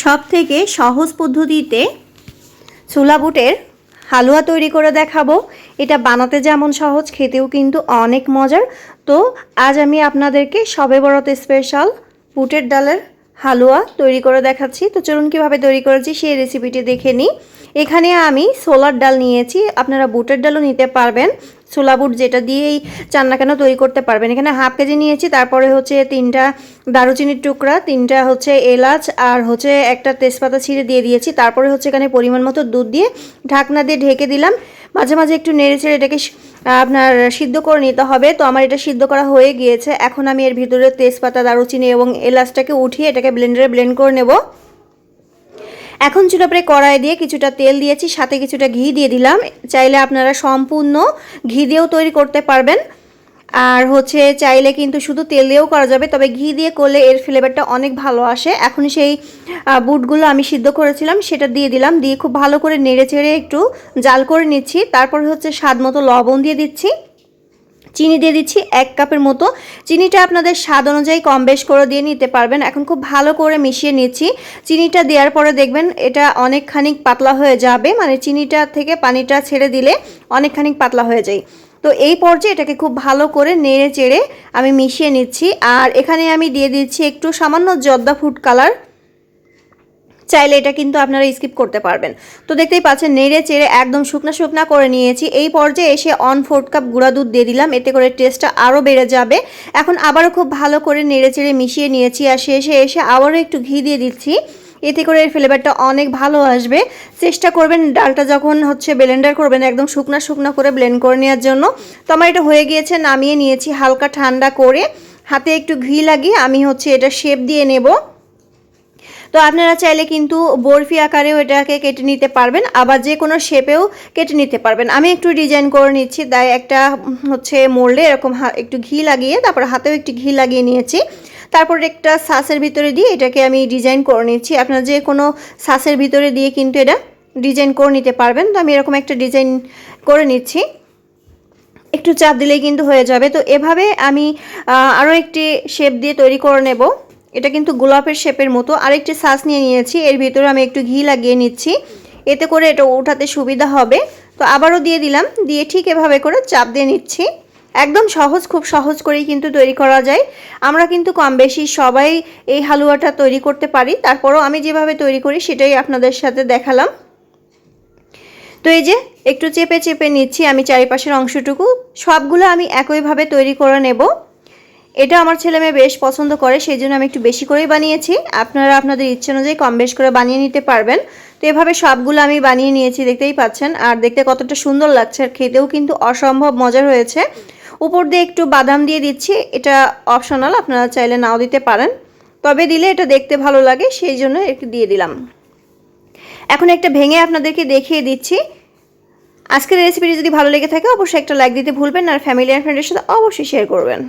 সব থেকে সহজ পদ্ধতিতে ছোলা বুটের হালুয়া তৈরি করে দেখাবো। এটা বানাতে যেমন সহজ, খেতেও কিন্তু অনেক মজার। তো আজ আমি আপনাদেরকে সবে বড়তে স্পেশাল বুটের ডালের হালুয়া তৈরি করে দেখাচ্ছি। তো চলুন কীভাবে তৈরি করেছি সেই রেসিপিটি দেখে নিই। এখানে আমি সোলার ডাল নিয়েছি, আপনারা বুটের ডালও নিতে পারবেন। বুট যেটা দিয়েই চান না কেন তৈরি করতে পারবেন। এখানে হাফ কেজি নিয়েছি, তারপরে হচ্ছে তিনটা দারুচিনির টুকরা, তিনটা হচ্ছে এলাচ, আর হচ্ছে একটা তেজপাতা ছিঁড়ে দিয়ে দিয়েছি। তারপরে হচ্ছে এখানে পরিমাণ মতো দুধ দিয়ে ঢাকনা দিয়ে ঢেকে দিলাম। মাঝে মাঝে একটু নেড়ে ছেড়ে এটাকে আপনার সিদ্ধ করে নিতে হবে। তো আমার এটা সিদ্ধ করা হয়ে গিয়েছে। এখন আমি এর ভিতরে তেজপাতা, দারুচিনি এবং এলাচটাকে উঠিয়ে এটাকে ব্লেন্ডারে ব্লেন্ড করে নেব। এখন চুলা পরে কড়াই দিয়ে কিছুটা তেল দিয়েছি, সাথে কিছুটা ঘি দিয়ে দিলাম। চাইলে আপনারা সম্পূর্ণ ঘি দিয়েও তৈরি করতে পারবেন। আর হচ্ছে চাইলে কিন্তু শুধু তেল দিয়েও করা যাবে, তবে ঘি দিয়ে করলে এর ফ্লেভারটা অনেক ভালো আসে। এখন সেই বুটগুলো আমি সিদ্ধ করেছিলাম, সেটা দিয়ে দিলাম, দিয়ে খুব ভালো করে নেড়ে চেড়ে একটু জাল করে নিচ্ছি। তারপর হচ্ছে স্বাদ মতো লবণ দিয়ে দিচ্ছি। চিনি দিয়ে দিচ্ছি এক কাপের মতো। চিনিটা আপনাদের স্বাদ অনুযায়ী কম বেশ করে দিয়ে নিতে পারবেন। এখন খুব ভালো করে মিশিয়ে নিচ্ছি। চিনিটা দেওয়ার পরে দেখবেন এটা অনেকখানি পাতলা হয়ে যাবে। মানে চিনিটা থেকে পানিটা ছেড়ে দিলে অনেকখানি পাতলা হয়ে যায়। তো এই পর্যায়ে এটাকে খুব ভালো করে নেড়ে চেড়ে আমি মিশিয়ে নিচ্ছি। আর এখানে আমি দিয়ে দিচ্ছি একটু সামান্য জর্দা ফুড কালার। চাইলে এটা কিন্তু আপনারা স্কিপ করতে পারবেন। তো দেখতেই পাচ্ছেন, নেড়ে চেড়ে একদম শুকনা শুকনা করে নিয়েছি। এই পর্যায়ে এসে অন ফোর্থ কাপ গুঁড়া দুধ দিয়ে দিলাম, এতে করে টেস্টটা আরও বেড়ে যাবে। এখন আবারও খুব ভালো করে নেড়ে চেড়ে মিশিয়ে নিয়েছি আর শেষে এসে আবারও একটু ঘি দিয়ে দিচ্ছি। এতে করে এর ফ্লেভারটা অনেক ভালো আসবে। চেষ্টা করবেন ডালটা যখন হচ্ছে ব্লেন্ডার করবেন, একদম শুকনা শুকনা করে ব্লেন্ড করে নেওয়ার জন্য। তো আমার এটা হয়ে গিয়েছে, নামিয়ে নিয়েছি হালকা ঠান্ডা করে। হাতে একটু ঘি লাগিয়ে আমি হচ্ছে এটা শেপ দিয়ে নেব। তো আপনারা চাইলে কিন্তু বরফি আকারেও এটাকে কেটে নিতে পারবেন, আবার যে কোনো শেপেও কেটে নিতে পারবেন। আমি একটু ডিজাইন করে নিচ্ছি, তাই একটা হচ্ছে মোল্ডে এরকম একটু ঘি লাগিয়ে, তারপর হাতেও একটু ঘি লাগিয়ে নিয়েছি। তারপর একটা সাসের ভিতরে দিয়ে এটাকে আমি ডিজাইন করে নিচ্ছি। আপনারা যে কোনো সাসের ভিতরে দিয়ে কিন্তু এটা ডিজাইন করে নিতে পারবেন। তো আমি এরকম একটা ডিজাইন করে নিচ্ছি। একটু চাপ দিলেই কিন্তু হয়ে যাবে। তো এভাবে আমি আরও একটি শেপ দিয়ে তৈরি করে নেব। এটা কিন্তু গোলাপের শেপের মতো। আরেকটি সাস নিয়ে নিয়েছি, এর ভিতরে আমি একটু ঘি লাগিয়ে নিচ্ছি। এতে করে এটা ওঠাতে সুবিধা হবে। তো আবারও দিয়ে দিলাম, দিয়ে ঠিক এভাবে করে চাপ দিয়ে নিচ্ছি। একদম সহজ, খুব সহজ করেই কিন্তু তৈরি করা যায়। আমরা কিন্তু কম বেশি সবাই এই হালুয়াটা তৈরি করতে পারি। তারপরও আমি যেভাবে তৈরি করি সেটাই আপনাদের সাথে দেখালাম। তো এই যে, একটু চেপে চেপে নিচ্ছি আমি চারিপাশের অংশটুকু। সবগুলো আমি একইভাবে তৈরি করে নেব। এটা আমার ছেলে মেয়ে বেশ পছন্দ করে, সেই জন্য আমি একটু বেশি করেই বানিয়েছি। আপনারা আপনাদের ইচ্ছে অনুযায়ী কম বেশ করে বানিয়ে নিতে পারবেন। তো এভাবে সবগুলো আমি বানিয়ে নিয়েছি, দেখতেই পাচ্ছেন। আর দেখতে কতটা সুন্দর লাগছে, আর খেতেও কিন্তু অসম্ভব মজার হয়েছে। উপর দিয়ে একটু বাদাম দিয়ে দিচ্ছি, এটা অপশনাল আপনারা চাইলে নাও দিতে পারেন। তবে দিলে এটা দেখতে ভালো লাগে, সেই জন্য একটু দিয়ে দিলাম। এখন একটা ভেঙে আপনাদেরকে দেখিয়ে দিচ্ছি। আজকের রেসিপিটি যদি ভালো লেগে থাকে, অবশ্যই একটা লাইক দিতে ভুলবেন আর ফ্যামিলি অ্যান্ড ফ্রেন্ডের সাথে অবশ্যই শেয়ার করবেন।